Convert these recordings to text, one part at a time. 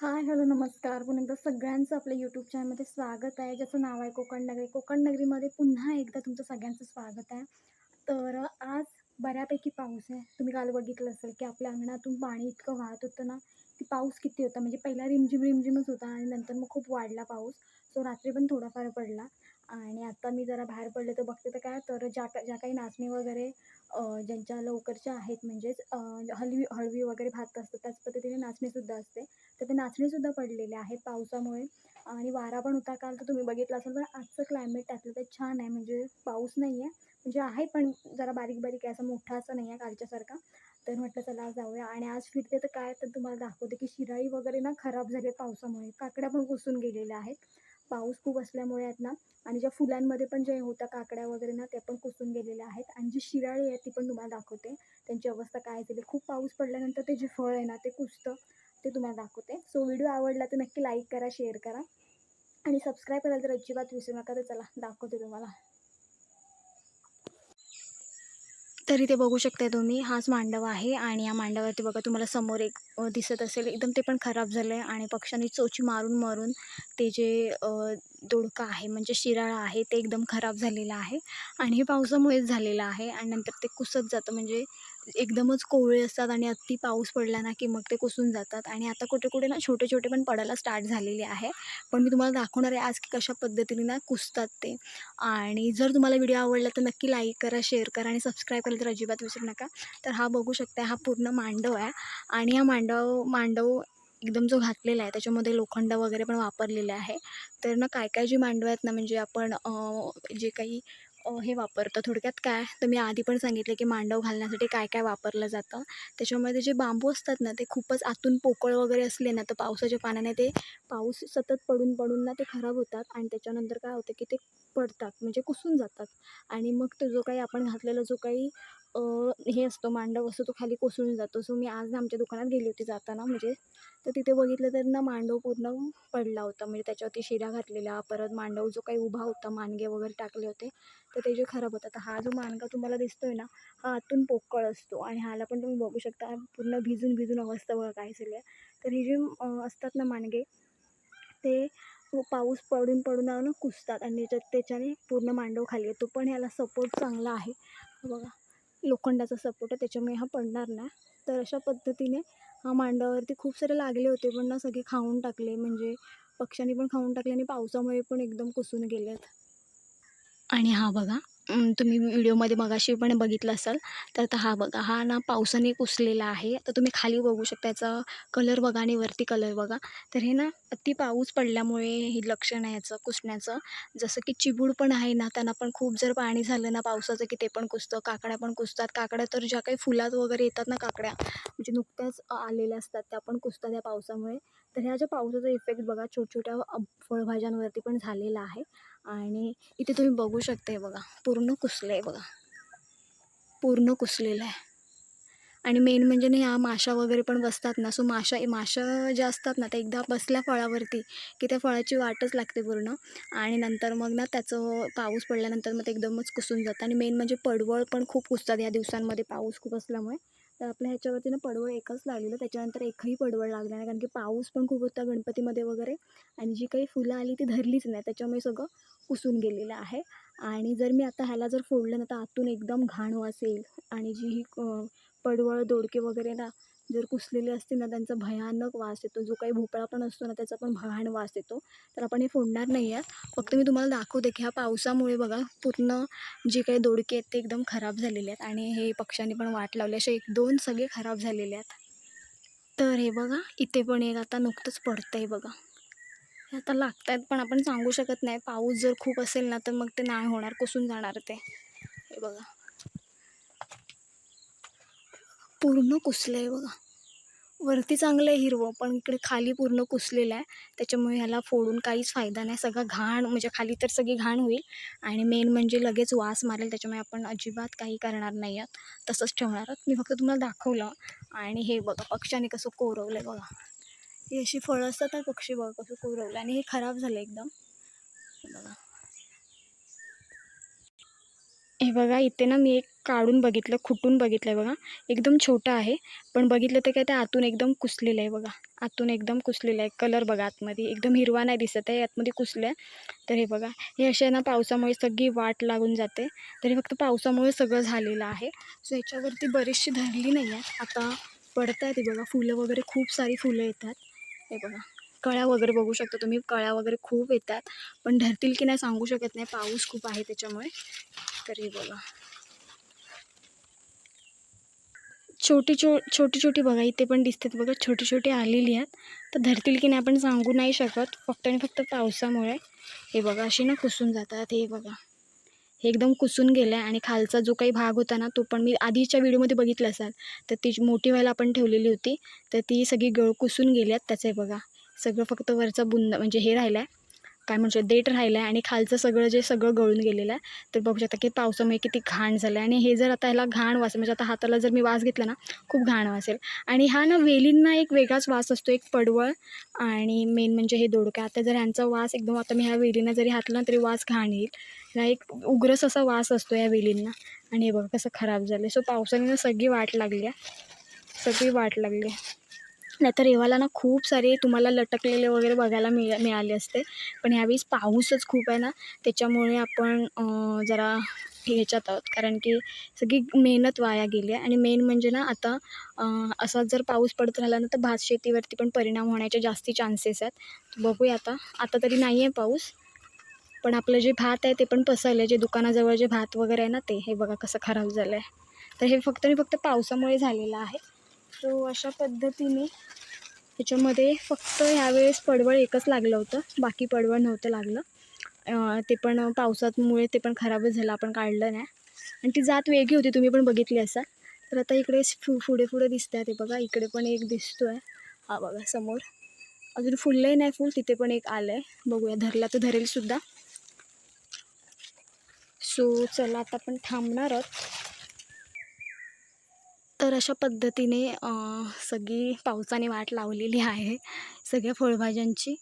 Hi hello नमस्कार. पुन्हा एकदा सगळ्यांचं आपल्या यूट्यूब चॅनलमध्ये स्वागत आहे. ज्याचं नाव आहे कोकण नगरी. कोकण नगरीमध्ये पुन्हा एकदा तुमचं सगळ्यांचं स्वागत आहे. तर आज बऱ्यापैकी पाऊस आहे. तुम्ही काल बघितलं असेल की आपल्या अंगणातून पाणी इतकं वाहत होतं ना की पाऊस किती होता. म्हणजे पहिला रिमझिम रिमझिमच होता आणि नंतर मग खूप वाढला पाऊस. सो रात्री पण थोडाफार पडला. आणि आत्ता मी जरा बाहेर पडले तर बघते तर काय तर ज्या का ज्या काही नाचणी वगैरे ज्यांच्या लवकरच्या आहेत म्हणजेच हलवी हळवी वगैरे भात असतं त्याच पद्धतीने नाचणीसुद्धा असते. तर ते नाचणीसुद्धा पडलेले आहेत पावसामुळे. आणि वारा पण होता काल तर तुम्ही बघितलं असेल पण आजचं क्लायमेट त्यातलं ते छान आहे म्हणजे पाऊस नाही आहे म्हणजे आहे पण जरा बारीक बारीक आहे असं मोठा असं नाही आहे कालच्यासारखा तर म्हटलं चला आज जाऊया. आणि आज फिरते तर काय तर तुम्हाला दाखवते की शिराई वगैरे ना खराब झाले पावसामुळे. काकड्या पण कुसून गेलेल्या आहेत. पाऊस खूप असल्यामुळे आहेत ना आणि ज्या फुलांमध्ये पण जे होता काकड्या वगैरे ना त्या पण कुसून गेलेल्या आहेत. आणि जी शिराळी आहे ती पण तुम्हाला दाखवते. त्यांची अवस्था काय झाली खूप पाऊस पडल्यानंतर ते जे फळ आहे ना ते कुसतं ते तुम्हाला दाखवते. सो व्हिडिओ आवडला तर नक्की लाईक करा शेअर करा. आणि सबस्क्राईब करायला तर अजिबात विसरू नका तर चला दाखवते तुम्हाला. तरी ते बघू शकताय तुम्ही. हाच मांडव आहे आणि या मांडवावरती बघा तुम्हाला समोर एक दिसत असेल. एकदम ते पण खराब झालं आहे आणि पक्ष्यांनी चोची मारून मारून ते जे दोडका आहे म्हणजे शिराळा आहे ते एकदम खराब झालेलं आहे आणि हे पावसामुळेच झालेलं आहे आणि नंतर ते कुसत जातं. म्हणजे एकदमच कोवळे असतात आणि अति पाऊस पडला ना की मग ते कुसून जातात. आणि आता कुठे कुठे ना छोटे छोटे पण पडायला स्टार्ट झालेले आहे. पण मी तुम्हाला दाखवणार आहे आज की कशा पद्धतीने ना कुसतात ते. आणि जर तुम्हाला व्हिडिओ आवडला तर नक्की लाईक करा शेअर करा आणि सबस्क्राईब करायला तर अजिबात विसरू नका. तर हा बघू शकता हा पूर्ण मांडव आहे. आणि हा मांडव मांडव एकदम जो घातलेला आहे त्याच्यामध्ये लोखंड वगैरे पण वापरलेले आहे. तर ना काय काय जी मांडव आहेत ना म्हणजे आपण जे काही हे वापरतं. थोडक्यात काय? तर मी आधी पण सांगितलं की मांडव घालण्यासाठी काय काय वापरलं जातं. त्याच्यामध्ये जे बांबू असतात ना ते खूपच आतून पोकळ वगैरे असले ना तर पावसाच्या पाण्याने ते पाऊस सतत पडून पडून ना ते खराब होतात आणि त्याच्यानंतर काय होतं की ते पडतात म्हणजे कुसून जातात. आणि मग तो जो काही आपण घातलेला जो काही हे असतो मांडव असतो तो खाली कोसळून जातो. सो मी आज आमच्या दुकानात गेली होती जाताना म्हणजे तर तिथे बघितलं तर ना मांडव पूर्ण पडला होता. म्हणजे त्याच्यावरती शिरा घातलेला परत मांडव जो काही उभा होता मांडगे वगैरे टाकले होते तर ते जे खराब होतात हा जो मानगा तुम्हाला दिसतोय ना हा आतून पोकळ असतो आणि ह्याला पण तुम्ही बघू शकता पूर्ण भिजून भिजून अवस्था बघा काय झाली आहे तर हे जे असतात ना मांडगे ते पाऊस पडून पडून कुसतात आणि त्याच्यात त्याच्याने पूर्ण मांडव खाली येतो. पण ह्याला सपोर्ट चांगला आहे. बघा लोखंडाचा सपोर्ट आहे त्याच्यामुळे हा पडणार नाही तर अशा पद्धतीने हा मांडावरती खूप सारे लागले होते पण ना सगळे खाऊन टाकले. म्हणजे पक्ष्यांनी पण खाऊन टाकले आणि पावसामुळे पण एकदम कुसून गेलेत. आणि हा बघा तुम्ही व्हिडिओमध्ये मगाशी पण बघितलं असाल तर आता हा बघा हा ना पावसाने कुसलेला आहे. तर तुम्ही खाली बघू शकता याचा कलर बघा आणि वरती कलर बघा. तर हे ना अति पाऊस पडल्यामुळे हे लक्षण आहे याचं कुसण्याचं जसं की चिबूड पण आहे ना त्यांना पण खूप जर पाणी झालं ना पावसाचं की ते पण कुसतं काकड्या पण कुसतात. काकड्या तर ज्या काही फुलात वगैरे येतात ना काकड्या म्हणजे नुकत्याच आलेल्या असतात त्या पण कुसतात या पावसामुळे. तर ह्या ज्या पावसाचा इफेक्ट बघा छोट्या छोट्या फळभाज्यांवरती पण झालेला आहे. आणि इथे तुम्ही बघू शकता बघा पूर्ण कुसलं आहे बघा. पूर्ण कुसलेलं आहे. आणि मेन म्हणजे ना ह्या माशा वगैरे पण बसतात ना. सो माशा माशा ज्या असतात ना त्या एकदा बसल्या फळावरती की त्या फळाची वाटच लागते पूर्ण. आणि नंतर मग ना त्याचं पाऊस पडल्यानंतर मग ते एकदमच कुसून जातं. आणि मेन म्हणजे पडवळ पण खूप कुसतात या दिवसांमध्ये पाऊस खूप असल्यामुळे. तर आपल्या ह्याच्यावरती ना पडवळ एकच लागलेलं त्याच्यानंतर एकही पडवळ लागला नाही. कारण की पाऊस पण खूप होता गणपतीमध्ये वगैरे आणि जी काही फुलं आली ती धरलीच नाही. त्याच्यामुळे सगळं कुसून गेलेलं आहे. आणि जर मी आता ह्याला जर फोडलं ना तर आतून एकदम घाण वास येईल. आणि जी ही पडवळ दोडके वगैरे ना जर कुसलेले असतील ना त्यांचा भयानक वास येतो. जो काही भोपळा पण असतो ना त्याचा पण भयान वास येतो. तर आपण हे फोडणार नाही आहे फक्त मी तुम्हाला दाखवते की ह्या पावसामुळे बघा पूर्ण जे काही दोडके आहेत ते एकदम खराब झालेले आहेत. आणि हे पक्ष्यांनी पण वाट लावली. असे एक दोन सगळे खराब झालेले आहेत. तर हे बघा इथे पण एक आता नुकतंच पडतं आहे बघा. हे आता लागत आहेत पण आपण सांगू शकत नाही. पाऊस जर खूप असेल ना तर मग ते नाही होणार. कुसून जाणार ते. हे बघा. पूर्ण कुसलं आहे बघा. वरती चांगलं आहे हिरवं पण इकडे खाली पूर्ण कुसलेलं आहे. त्याच्यामुळे ह्याला फोडून काहीच फायदा नाही. सगळं घाण म्हणजे खाली तर सगळी घाण होईल. आणि मेन म्हणजे लगेच वास मारेल त्याच्यामुळे आपण अजिबात काही करणार नाही आहात. तसंच ठेवणार आहोत. मी फक्त तुम्हाला दाखवलं. आणि हे बघा पक्षाने कसं कोरवलं आहे बघा. ही अशी फळं असतात ना पक्षी बघा कसं कोरवलं आणि हे खराब झालं एकदम. बघा. हे बघा इथे ना मी एक काढून बघितलं खुटून बघितलं आहे बघा. एकदम छोटं आहे पण बघितलं तर काय ते आतून एकदम कुसलेलं आहे बघा. आतून एकदम कुसलेलं आहे कलर बघा आतमध्ये. एकदम हिरवा नाही दिसत आहे आतमध्ये कुसलं आहे तर हे बघा हे असे ना पावसामुळे सगळी वाट लागून जाते. तर हे फक्त पावसामुळे सगळं झालेलं आहे. सो याच्यावरती बरीचशी धरली नाही आहे आता पडत आहेत बघा फुलं वगैरे खूप सारी फुलं येतात. हे बघा कळ्या वगैरे बघू शकता तुम्ही. कळ्या वगैरे खूप येतात पण धरतील की नाही सांगू शकत नाही. पाऊस खूप आहे त्याच्यामुळे. तर बघा छोटी छो छोटी छोटी बघा इथे पण दिसतात बघा छोटी छोटी आलेली आहेत. तर धरतील की नाही आपण सांगू नाही शकत फक्त आणि फक्त पावसामुळे. हे बघा अशी ना कुसून जातात हे बघा. हे एकदम कुसून गेलं आहे आणि खालचा जो काही भाग होता ना तो पण मी आधीच्या व्हिडिओमध्ये बघितला असाल. तर ती मोठी व्हायला आपण ठेवलेली होती. तर ती सगळी गळ कुसून गेली आहेत त्याचं हे बघा. सगळं फक्त वरचा बुंद म्हणजे हे राहिलं आहे काय म्हणजे देठ राहिलं आहे आणि खालचं सगळं जे सगळं गळून गेलेलं आहे तर बघू शकता की पावसामुळे किती घाण झालं आहे आणि हे जर आता ह्याला घाण वास म्हणजे आता हाताला जर मी वास घेतला ना खूप घाण वासेल. आणि हा ना वेलींना एक वेगळाच वास असतो एक पडवळ. आणि मेन म्हणजे हे दोडकं. आता जर ह्यांचा वास एकदम आता मी ह्या वेलींना जरी हातला ना तरी वास घाण येईल. ह्या एक उग्रस असा वास असतो या वेलींना. आणि हे बघा कसं खराब झालं सो पावसाने ना सगळी वाट लागली आहे. सगळी वाट लागली आहे. नाहीतर येवाला ना खूप सारे तुम्हाला लटकलेले वगैरे बघायला मिळ मिळाले असते. पण ह्यावेळेस पाऊसच खूप आहे ना त्याच्यामुळे आपण जरा ह्याच्यात आहोत. कारण की सगळी मेहनत वाया गेली आहे. आणि मेन म्हणजे ना आता असाच जर पाऊस पडत राहिला ना तर भात शेतीवरती पण परिणाम होण्याचे जास्ती चान्सेस आहेत. बघूया आता. आता तरी नाही आहे पाऊस. पण आपलं जे भात आहे ते पण पसरलं आहे जे दुकानाजवळ जे भात वगैरे आहे ना ते हे बघा कसं खराब झालं आहे तर हे फक्त आणि फक्त पावसामुळे झालेलं आहे. सो अशा पद्धतीने त्याच्यामध्ये फक्त ह्यावेळेस पडवळ एकच लागलं होतं. बाकी पडवळ नव्हतं लागलं. ते पण पावसामुळे ते पण खराबच झालं आपण काढलं नाही. आणि ती जात वेगळी होती तुम्ही पण बघितली असाल. तर आता इकडे फु पुढे पुढे दिसत आहे ते बघा. इकडे पण एक दिसतो आहे हा बघा समोर. अजून फुललंही नाही फुल तिथे पण एक आलं आहे बघूया धरला तर धरेल सुद्धा. सो चला आता आपण थांबणार आहोत. तर अशा पद्धतीने सगळी पावसाने वाट लावलेली आहे सगळ्या फळभाज्यांची.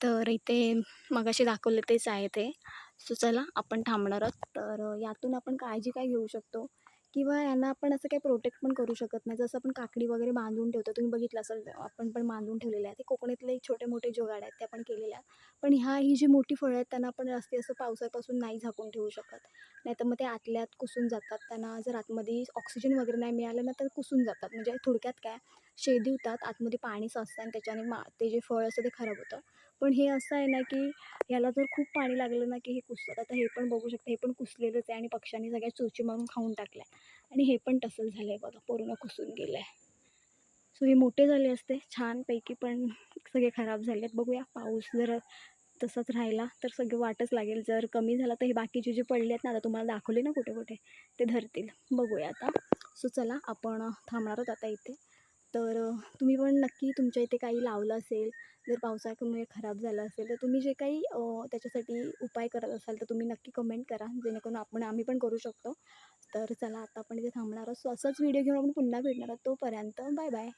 तर इथे मगाशी दाखवलं तेच आहे ते. सो चला आपण थांबणार आहोत. तर यातून आपण काळजी काय घेऊ शकतो? किंवा यांना आपण असं काही प्रोटेक्ट पण करू शकत नाही. जसं आपण काकडी वगैरे बांधून ठेवतो तुम्ही बघितलं असेल आपण पण बांधून ठेवलेले आहे ते कोकणातले छोटे मोठे जोगाड आहेत ते आपण केलेले आहेत. पण ह्या ही जी मोठी फळं आहेत त्यांना आपण जास्ती असं पावसापासून नाही झाकून ठेवू शकत. नाही तर मग ते आतल्यात कुसून जातात. त्यांना जर आतमध्ये ऑक्सिजन वगैरे नाही मिळालं ना तर कुसून जातात. म्हणजे थोडक्यात काय शेदिवतात आतमध्ये पाणी साचतं आणि त्याच्याने मा ते जे फळ असतं ते खराब होतं. पण हे असं आहे ना की ह्याला जर खूप पाणी लागलं ना की हे कुसतात आता हे पण बघू शकता हे पण कुसलेलंच आहे आणि पक्ष्यांनी सगळ्या चोची मारून खाऊन टाकलं आहे आणि हे पण तसंच झालं आहे बघा पूर्ण कुसून गेलं आहे सो हे मोठे झाले असते छानपैकी पण सगळे खराब झाले आहेत बघूया पाऊस जर तसाच राहिला तर सगळं वाटच लागेल. जर कमी झाला तर हे बाकीचे जे पडले आहेत ना आता तुम्हाला दाखवले ना कुठे कुठे ते धरतील. बघूया आता. सो चला आपण थांबणार आहोत आता इथे. तर तुम्ही पण नक्की तुमच्या इथे काही लावलं असेल जर पावसाळ्यामुळे खराब झालं असेल तर तुम्ही जे काही त्याच्यासाठी उपाय करत असाल तर तुम्ही नक्की कमेंट करा. जेणेकरून आपण आम्ही पण करू शकतो. तर चला आता आपण इथे थांबणार आहोत. असाच असंच व्हिडिओ घेऊन आपण पुन्हा भेटणार आहोत तोपर्यंत. Bye bye